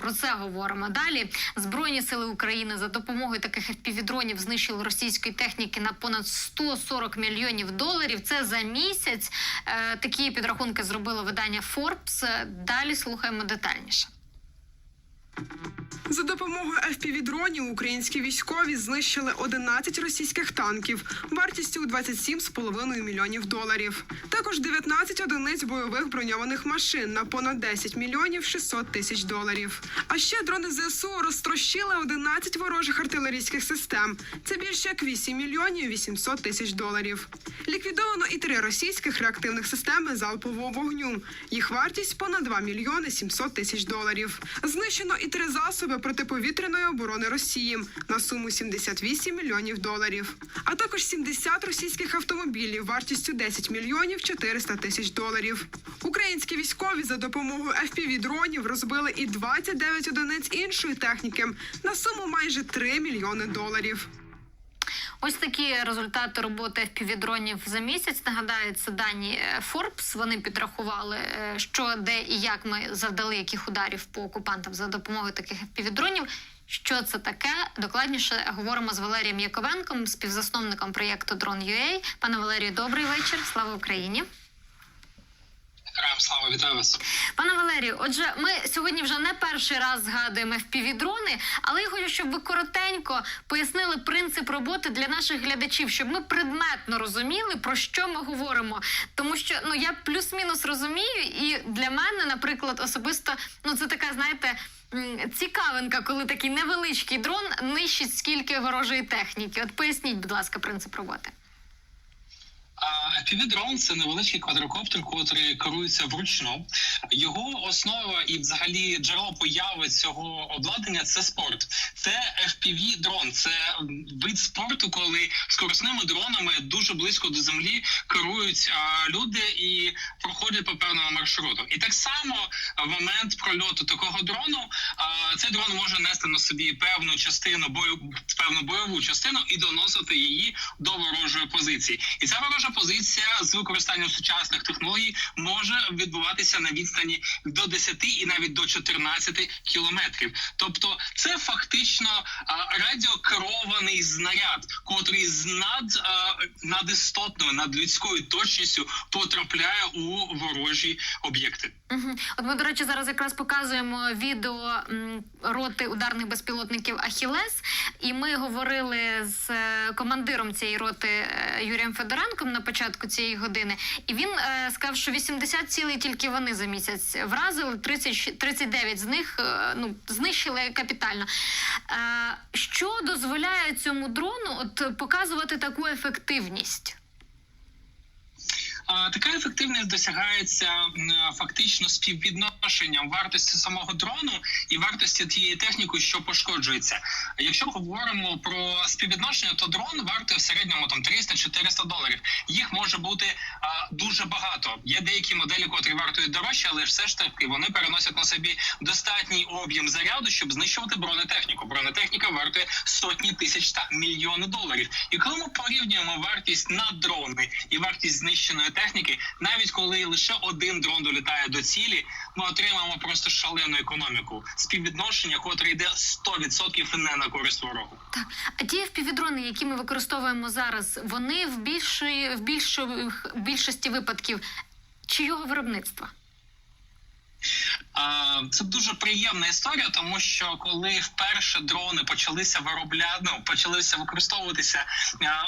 про це говоримо далі. Збройні сили України за допомогою таких FPV-дронів знищили російської техніки на понад 140 мільйонів доларів. Це за місяць. Е, такі підрахунки зробило видання Forbes. Далі слухаємо детальніше. За допомогою FPV-дронів українські військові знищили 11 російських танків вартістю у 27,5 мільйонів доларів. Також 19 одиниць бойових броньованих машин на понад 10 мільйонів 600 тисяч доларів. А ще дрони ЗСУ розтрощили 11 ворожих артилерійських систем. Це більше як 8 мільйонів 800 тисяч доларів. Ліквідовано і три російських реактивних системи залпового вогню. Їх вартість понад 2 мільйони 700 тисяч доларів. Знищено і три засоби протиповітряної оборони Росії на суму 78 мільйонів доларів, а також 70 російських автомобілів вартістю 10 мільйонів 400 тисяч доларів. Українські військові за допомогою FPV-дронів розбили і 29 одиниць іншої техніки на суму майже 3 мільйони доларів. Ось такі результати роботи FPV-дронів за місяць. Нагадаю, це дані е, Forbes. Вони підрахували, е, що де і як ми завдали яких ударів по окупантам за допомогою таких FPV-дронів. Що це таке? Докладніше говоримо з Валерієм Яковенком, співзасновником проєкту Drone.ua. Пане Валерію, добрий вечір. Слава Україні. Героям слава вітаю вас. Пане Валерію, отже, ми сьогодні вже не перший раз згадуємо FPV-дрони, але я хочу, щоб ви коротенько пояснили принцип роботи для наших глядачів, щоб ми предметно розуміли, про що ми говоримо. Тому що ну я плюс-мінус розумію, і для мене, наприклад, особисто, ну це така, знаєте. Цікавинка, коли такий невеличкий дрон нищить скільки ворожої техніки. От поясніть, будь ласка, принцип роботи. FPV-дрон – це невеличкий квадрокоптер, котрий керується вручну. Його основа і, взагалі, джерело появи цього обладнання це спорт. Це FPV-дрон. Це вид спорту, коли скоростними дронами дуже близько до землі керують люди і проходять по певному маршруту. І так само в момент прольоту такого дрону цей дрон може нести на собі певну частину бою, певну бойову частину і доносити її до ворожої позиції. І ця ворожа позиція з використанням сучасних технологій може відбуватися на відстані до 10 і навіть до 14 кілометрів. Тобто, це фактично радіокерований знаряд, котрий з над надістотною, надлюдською точністю потрапляє у ворожі об'єкти. От ми, до речі, зараз якраз показуємо відео роти ударних безпілотників Ахілес, і ми говорили з е, командиром цієї роти е, Юрієм Федоренком на початку цієї години. І він е, сказав, що 80 цілей тільки вони за місяць вразили, 30, щ- 39 з них ну, знищили капітально. Що дозволяє цьому дрону от показувати таку ефективність? Така ефективність досягається фактично співвідношенням вартості самого дрону і вартості тієї техніки, що пошкоджується. Якщо говоримо про співвідношення, то дрон вартує в середньому там 300-400 доларів. Їх може бути а, дуже багато. Є деякі моделі, котрі вартують дорожче, але все ж таки вони переносять на собі достатній об'єм заряду, щоб знищувати бронетехніку. Бронетехніка вартує сотні тисяч та мільйони доларів. І коли ми порівнюємо вартість на дрони і вартість знищеної техніки, навіть коли лише один дрон долітає до цілі, ми отримаємо просто шалену економіку. Співвідношення, котре йде 100% не на користь ворогу. Так, а ті FPV-дрони, які ми використовуємо зараз, вони в більшої в більшої в більшості випадків чийого виробництва? Це дуже приємна історія, тому що коли вперше дрони почалися виробляти, ну, почалися використовуватися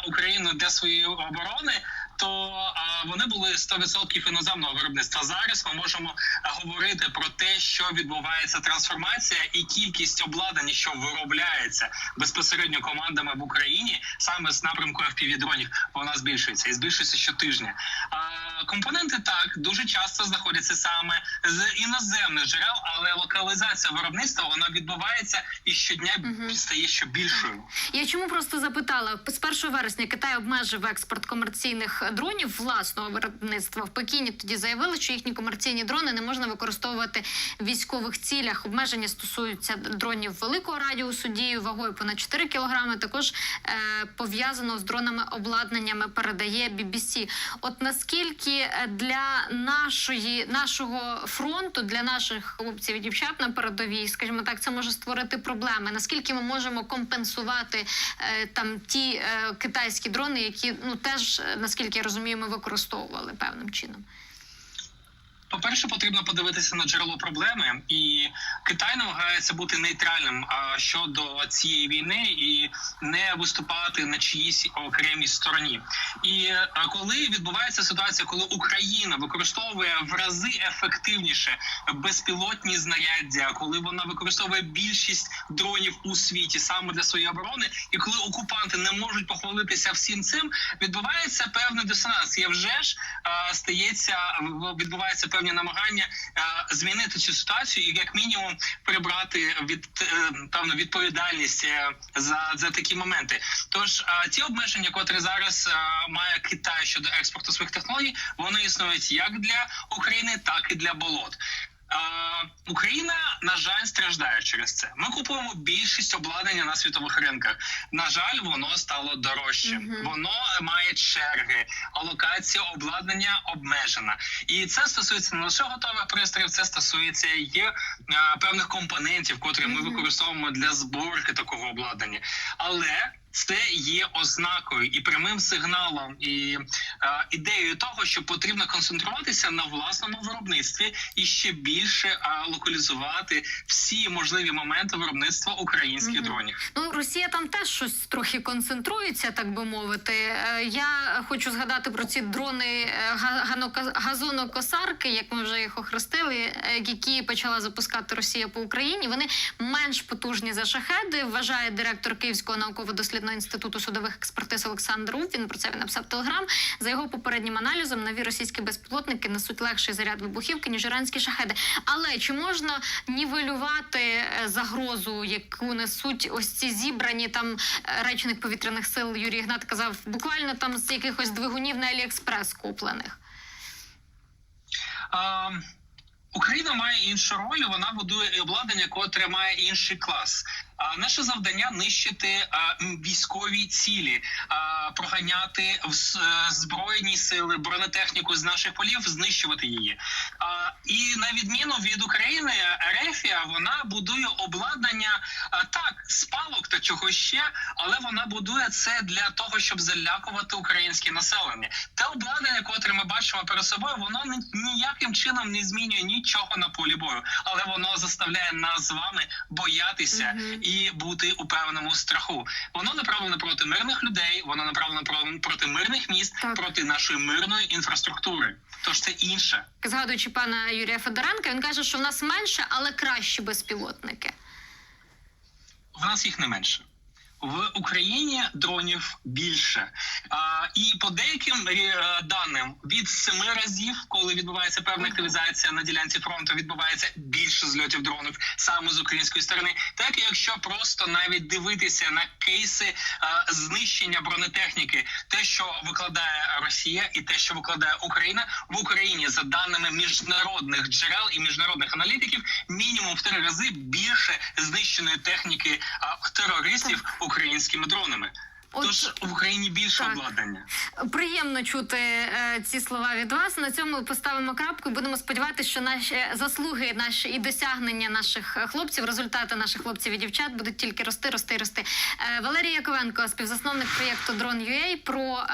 Україною для своєї оборони. То а, вони були 100% іноземного виробництва. Зараз ми можемо говорити про те, що відбувається трансформація, і кількість обладнання, що виробляється безпосередньо командами в Україні, саме з напрямку FPV-дронів, вона збільшується і збільшується щотижня. А, компоненти так дуже часто знаходяться саме з іноземних джерел, але локалізація виробництва вона відбувається і щодня Мгм. стає ще більшою. Я чому просто запитала з 1 вересня Китай обмежив експорт комерційних дронів власного виробництва в Пекіні. Тоді заявили, що їхні комерційні дрони не можна використовувати в військових цілях. Обмеження стосуються дронів великого радіусу дії вагою понад 4 кілограми. Також е, пов'язано з дронами обладнаннями передає BBC. От наскільки е, для нашої нашого фронту, для наших хлопців і дівчат на передовій, скажімо так, це може створити проблеми. Наскільки ми можемо компенсувати е, там ті е, китайські дрони, які ну теж наскільки я розумію, ми використовували певним чином. По-перше, потрібно подивитися на джерело проблеми, і Китай намагається бути нейтральним щодо цієї війни і не виступати на чиїсь окремій стороні. І коли відбувається ситуація, коли Україна використовує в рази ефективніше безпілотні знаряддя, коли вона використовує більшість дронів у світі саме для своєї оборони, і коли окупанти не можуть похвалитися всім цим, відбувається певний дисонанс. І вже ж стається відбувається певні намагання змінити цю ситуацію і як мінімум прибрати від е, певну відповідальність е, за, за такі моменти. Тож ці обмеження, котрі зараз має Китай щодо експорту своїх технологій, вони існують як для України, так і для болот. Україна на жаль страждає через це. Ми купуємо більшість обладнання на світових ринках. На жаль, воно стало дорожче. Мгм. Воно має черги, алокація обладнання обмежена, і це стосується не лише готових пристроїв, це стосується і е, певних компонентів, котрі ми використовуємо для зборки такого обладнання. Але це є ознакою і прямим сигналом, і е, ідеєю того, що потрібно концентруватися на власному виробництві і ще більше е, локалізувати всі можливі моменти виробництва українських Мгм. дронів. Ну, Росія там теж щось трохи концентрується, так би мовити. Е, Я хочу згадати про ці дрони газонокосарки, як ми вже їх охрестили, які почала запускати Росія по Україні. Вони менш потужні за шахеди, вважає директор Київського науково-дослідного інституту судових експертиз Олександр Уф. Він про це він написав телеграм. За його попереднім аналізом, нові російські безпілотники несуть легший заряд вибухівки, ніж іранські шахеди. Але чи можна нівелювати е, загрозу, яку несуть ось ці зібрані там е, речник повітряних сил Юрій Ігнат казав, буквально там з якихось двигунів на Аліекспрес куплених? А, Україна має іншу роль. Вона будує обладнання, котре має інший клас. А наше завдання нищити а, військові цілі, а, проганяти в е, збройні сили, бронетехніку з наших полів, знищувати її. А, і на відміну від України, Ерефія вона будує обладнання спалок та чого ще, але вона будує це для того, щоб залякувати українське населення. Те обладнання, котре ми бачимо перед собою, воно ні- ніяким чином не змінює нічого на полі бою, але воно заставляє нас з вами боятися Мгм. і бути у певному страху. Воно направлено проти мирних людей, воно направлено проти мирних міст, Так. проти нашої мирної інфраструктури. Тож це інше. Згадуючи пана Юрія Федоренка, він каже, що в нас менше, але кращі безпілотники. В нас їх не менше. В Україні дронів більше, а, і по деяким е, даним від семи разів, коли відбувається певна активізація на ділянці фронту, відбувається більше зльотів дронів саме з української сторони. Так якщо просто навіть дивитися на кейси е, знищення бронетехніки, те, що викладає Росія, і те, що викладає Україна в Україні, за даними міжнародних джерел і міжнародних аналітиків, мінімум в три рази більше знищеної техніки а, терористів українськими дронами. От- Тож в Україні більше Так. обладнання. Приємно чути е, ці слова від вас. На цьому поставимо крапку і будемо сподіватися, що наші заслуги, наші і досягнення наших е, хлопців, результати наших хлопців і дівчат будуть тільки рости, рости, рости. Е, Валерій Яковенко, співзасновник проєкту Drone.ua, про е,